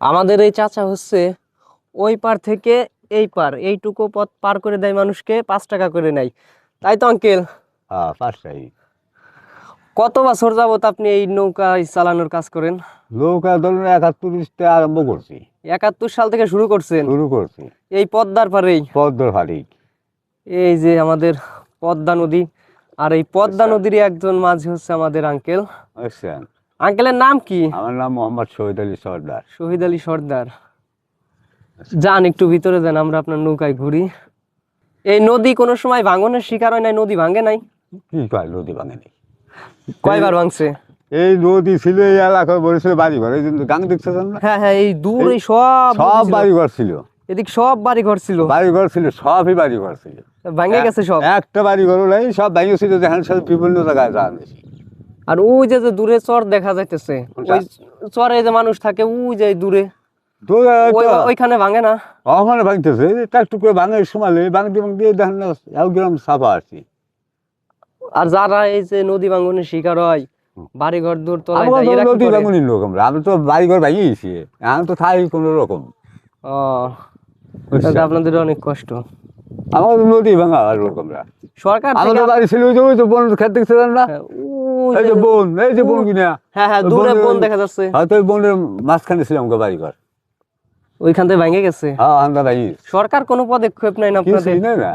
আমাদের এই চাচা হচ্ছে ওই পার থেকে এই পার এইটুকু পথ পার করে দেয় মানুষকে পাঁচ টাকা করে নেয়। তাই তো আঙ্কেল? হ্যাঁ কত বছর যাবত আপনি এই নৌকা চালানোর কাজ করেন? নৌকা ধরুন একাত্তরিশটা আরম্ভ করছি। একাত্তর সাল থেকে শুরু করছেন? শুরু করছি। এই পদ্মার পারেই পদ্ম ফাড়ি এই যে আমাদের পদ্মা নদী আর এই পদ্মা নদীর একজন মাঝি হচ্ছে আমাদের আঙ্কেল। বুঝছেন আঙ্কেলের নাম কি? আমার নাম মোহাম্মদ শহীদ আলী সর্দার। শহীদ আলী সর্দার। যান একটু ভিতরে যান আমরা আপনার নৌকায় ঘুরি। এই নদী কোনো সময় ভাঙনের শিকার হয় নাই? নদী ভাঙে নাই? কি কয় নদী ভাঙেনি কয়বার ভাঙছে? এই নদী ছিল এই এলাকায় বলেছিল বাড়ি ঘর এই গাং দেখতেছেন না? হ্যাঁ হ্যাঁ এই দূর এই সব সব বাড়ি ঘর ছিল। এদিক সব বাড়ি ঘর ছিল। বাড়ি ঘর ছিল সবই বাড়ি ঘর ছিল। ভাঙে গেছে সব? একটা বাড়ি ঘর নাই সব ভেঙেছিল যেখানে সব বিভিন্ন জায়গায় যান আর ওই যে যে দূরে চর দেখা যাইতেছে? ওই চরে যে মানুষ থাকে ওই যে দূরে। ওইখানে ভাঙে না। ওখানে ভাঙতেছে একটু করে ভাঙে সমালে ভাঙতে ভাঙতে দেখেন না গ্রাম সাফা আসছি আর যারা এই যে নদী ভাঙনের শিকার হয় বাড়ি ঘর দূর তো নদী? ভাঙুনির লোক আমরা আমি তো বাড়ি ঘর ভাঙিয়েছি আমি তো থাই কোনো রকম। ও আপনাদের অনেক কষ্ট। আমাদের নদী ভাঙা আর লোক আমরা। সরকার আমাদের বাড়ি ছিল ওই যে তো বোন খেতে না? হ্যাঁ, এই যে বোন এই যে বোন কিনা। হ্যাঁ হ্যাঁ দূরে বোন দেখা যাচ্ছে। হয়তো ওই বোনের মাঝখানে ছিল আমাকে বাড়ি ঘর। ওইখান থেকে ভেঙে গেছে? হ্যাঁ আমরা ভাঙি। সরকার কোনো পদক্ষেপ নেয় না আপনাদের? নেই না।